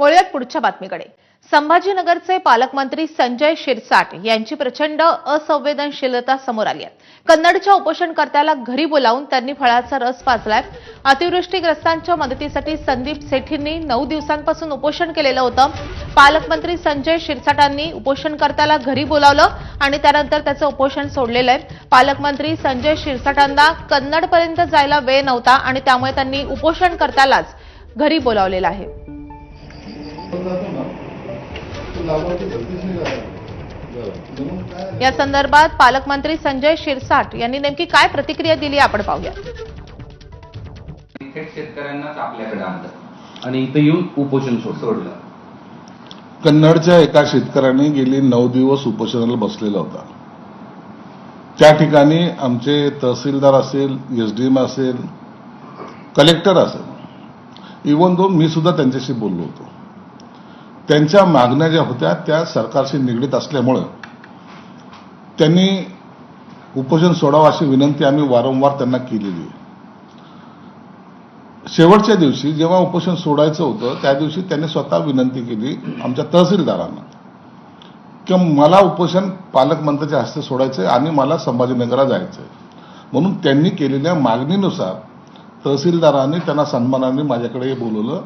वळूयात पुढच्या बातमीकडे. संभाजीनगरचे पालकमंत्री संजय शिरसाट यांची प्रचंड असंवेदनशीलता समोर आली आहे. कन्नडच्या उपोषणकर्त्याला घरी बोलावून त्यांनी फळाचा रस पाजलाय. अतिवृष्टीग्रस्तांच्या मदतीसाठी संदीप सेठींनी नऊ दिवसांपासून उपोषण केलेलं होतं. पालकमंत्री संजय शिरसाटांनी उपोषणकर्त्याला घरी बोलावलं आणि त्यानंतर त्याचं उपोषण सोडलेलं आहे. पालकमंत्री संजय शिरसाटांना कन्नडपर्यंत जायला वेळ नव्हता आणि त्यामुळे त्यांनी उपोषणकर्त्यालाच घरी बोलावलेलं आहे. या संदर्भात पालकमंत्री संजय शिरसाट यांनी नेमकी काय प्रतिक्रिया दिली आपण पाहूया. थेट शेतकऱ्यांनाच आपल्याकडे आणलं. आणि इथं येऊन उपोषण सोडलं. कन्नडच्या एका शेतकऱ्याने गेली नऊ दिवस उपोषणाला बसलेला होता. त्या ठिकाणी आमचे तहसीलदार असेल एसडीएम असेल कलेक्टर असेल. इवन दो मी सुद्धा त्यांच्याशी बोललो होतो. त्यांच्या मागण्या ज्या होत्या त्या सरकारशी निगडीत असल्यामुळं त्यांनी उपोषण सोडावं अशी विनंती आम्ही वारंवार त्यांना केलेली आहे. शेवटच्या दिवशी जेव्हा उपोषण सोडायचं होतं त्या दिवशी त्यांनी स्वतः विनंती केली आमच्या तहसीलदारांना की मला उपोषण पालकमंत्र्याच्या हस्ते सोडायचंय आणि मला संभाजीनगरला जायचंय. म्हणून त्यांनी केलेल्या मागणीनुसार तहसीलदारांनी त्यांना सन्मानाने माझ्याकडे बोलवलं.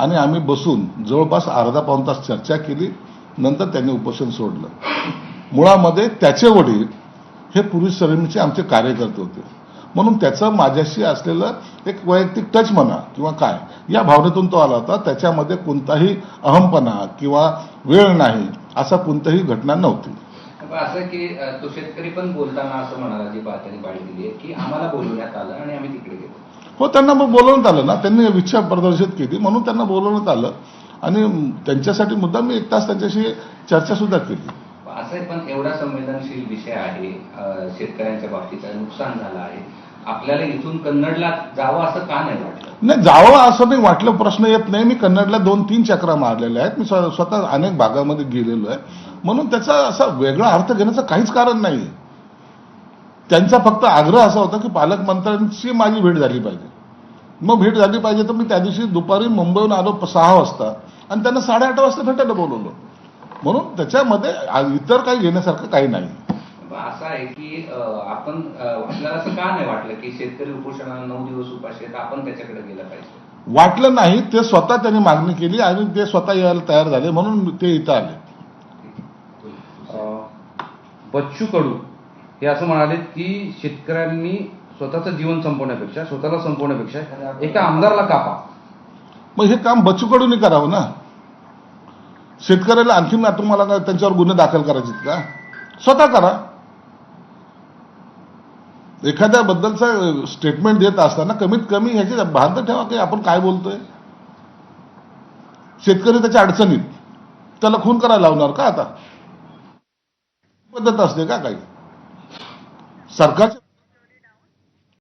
आणि आम्ही बसून जवळपास अर्धा पाऊण तास चर्चा केली. नंतर त्यांनी उपोषण सोडलं. मुळामध्ये त्याचे वडील हे पुरुष सैनिकचे आमचे कार्यकर्ते होते. म्हणून त्याचं माझ्याशी असलेलं एक वैयक्तिक टच म्हणा किंवा काय या भावनेतून तो आला होता. त्याच्यामध्ये कोणताही अहमपणा किंवा वेळ नाही असा कोणताही घटना नव्हती. असं की तो शेतकरी पण बोलताना असं म्हणाला जी बात त्यांनी दिली की आम्हाला बोलवण्यात आलं आणि आम्ही तिकडे गेलो हो त्यांना मग बोलवण्यात आलं ना. त्यांनी इच्छा प्रदर्शित केली. म्हणून त्यांना बोलवण्यात आलं. आणि त्यांच्यासाठी मुद्दा मी एक तास त्यांच्याशी चर्चा सुद्धा केली. असं पण एवढा संवेदनशील विषय आहे शेतकऱ्यांच्या बाबतीचा नुकसान झालं आहे. आपल्याला इथून कन्नडला जावं असं का नाही वाटलं? नाही जावं असं नाही वाटलं प्रश्न येत नाही. मी कन्नडला दोन तीन चक्रा मारलेल्या आहेत. मी स्व- स्वतः अनेक भागामध्ये गेलेलो आहे. म्हणून त्याचा असा वेगळा अर्थ घेण्याचं काहीच कारण नाही त्यांचा फक्त आग्रह असा होता की पालकमंत्र्यांची माझी भेट झाली पाहिजे. मग भेट झाली पाहिजे तर मी त्या दिवशी दुपारी मुंबईहून आलो सहा वाजता. आणि त्यांना साडेआठ वाजता भेटायला बोलवलं. म्हणून त्याच्यामध्ये इतर काही घेण्यासारखं काही नाही. असं आहे की आपण आपल्याला असं का नाही वाटलं की शेतकरी उपोषणाला नऊ दिवस उपाशी आहेत आपण त्याच्याकडे गेलं पाहिजे? वाटलं नाही ते स्वतः त्यांनी मागणी केली आणि ते स्वतः यायला तयार झाले म्हणून ते इथं आले. अं, बच्चू कडू हे असं म्हणाले की शेतकऱ्यांनी स्वतःचं जीवन संपवण्यापेक्षा स्वतःला संपवण्यापेक्षा एका आमदाराला कापा. मग हे काम बचूकडून करावं ना? शेतकऱ्याला आणखीन तुम्हाला काय त्यांच्यावर गुन्हे दाखल करायचे का? स्वतः करा. एखाद्याबद्दलचं स्टेटमेंट देत असताना कमीत कमी ह्याची भान तर ठेवा की आपण काय बोलतोय. शेतकरी त्याच्या अडचणीत. त्याला खून करायला लावणार का आता? पद्धत असते का काही? सरकारच्या